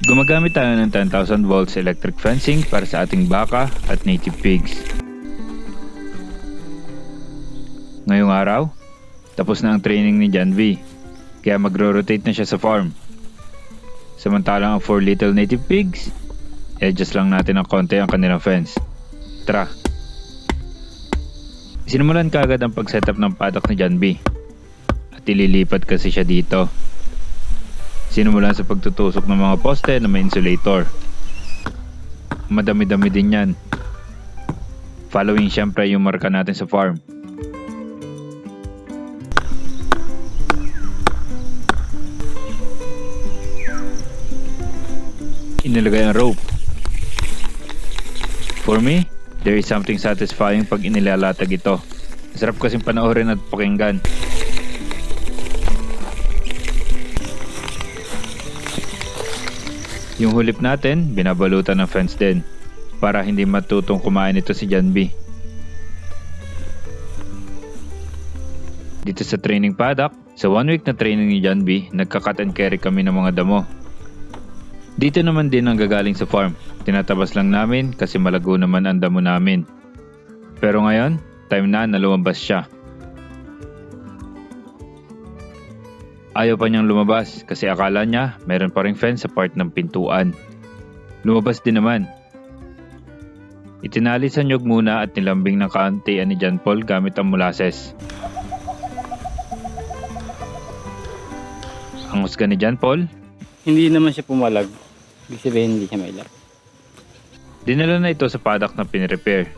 Gumagamit tayo ng 10,000 volts electric fencing para sa ating baka at native pigs. Ngayong araw, tapos na ang training ni John V. Kaya magro-rotate na siya sa farm. Samantalang ang 4 little native pigs, adjust lang natin ng konti ang kanilang fence. Tara! Sinimulan kaagad ang pag-setup ng paddock ni John B. At ililipat kasi siya dito. Sinimulan sa pagtutusok ng mga poste na may insulator. Madami-dami din yan. Following syempre yung marka natin sa farm. Inilagay ang rope. For me, there is something satisfying pag inilalatag ito. Masarap kasing panoorin at pakinggan. Yung hulip natin, binabalutan ng fence din para hindi matutong kumain ito si John B. Dito sa training paddock, sa one week na training ni John B, nagka-cut and carry kami ng mga damo. Dito naman din ang gagaling sa farm. Tinatabas lang namin kasi malago naman ang damo namin. Pero ngayon, time na na lumabas siya. Ayaw pa niyang lumabas kasi akala niya meron pa ring fence sa part ng pintuan. Lumabas din naman. Itinali sa nyog muna at nilambing ng kaantian ni John Paul gamit ang molasses. Ang husga ni John Paul, Hindi naman siya pumalag. Ibig sabihin hindi siya mailag. dinala na ito sa paddock na pinrepair.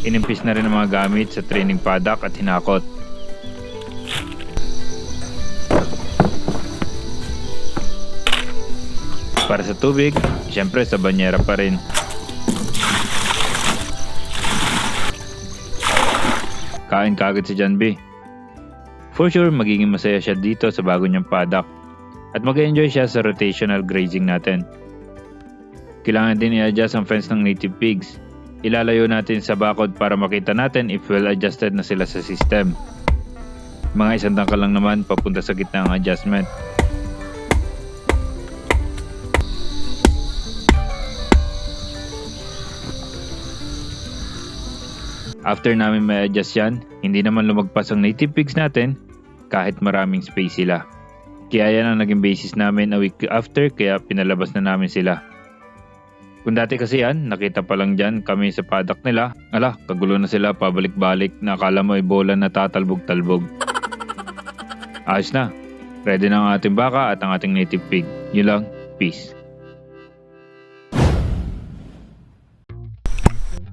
Inimpis na rin ang mga gamit sa training paddock at hinakot. Para sa tubig, syempre sa banyera pa rin. Kain kagad si John B. For sure, magiging masaya siya dito sa bago niyang paddock at mag-enjoy siya sa rotational grazing natin. Kailangan din i-adjust ang fence ng native pigs. Ilalayo natin sa bakod para makita natin if well adjusted na sila sa system. Mga isang tangka lang naman papunta sa gitna ang adjustment. After namin may adjust yan, hindi naman lumagpas ang native pigs natin kahit maraming space sila. Kaya yan ang naging basis namin a week after kaya pinalabas na namin sila. Kung dati kasi yan, nakita pa lang dyan kami sa paddock nila. Ala, kagulo na sila pabalik-balik na akala mo ay bola na tatalbog-talbog. Ayos na. Ready na ang ating baka at ang ating native pig. Yun lang. Peace.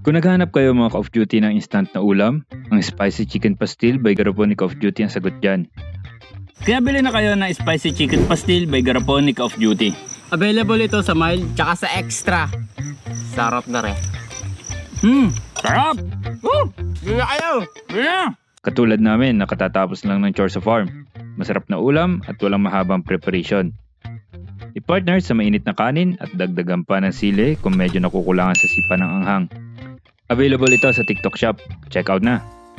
Kung naghanap kayo mga Call of Duty ng instant na ulam, ang Spicy Chicken Pastil by Garapon ni Call of Duty ang sagot dyan. Kaya bili na kayo ng Spicy Chicken Pastil by Garaponic of Duty. Available ito sa mild tsaka sa extra. Sarap na rin. Hmm, sarap! Woo! Bili na kayo! Bili na! Katulad namin, nakatatapos lang ng chore sa farm. Masarap na ulam at walang mahabang preparation. I-partner sa mainit na kanin at dagdagan pa ng sili kung medyo nakukulangan sa sipa ng anghang. Available ito sa TikTok shop. Check out na!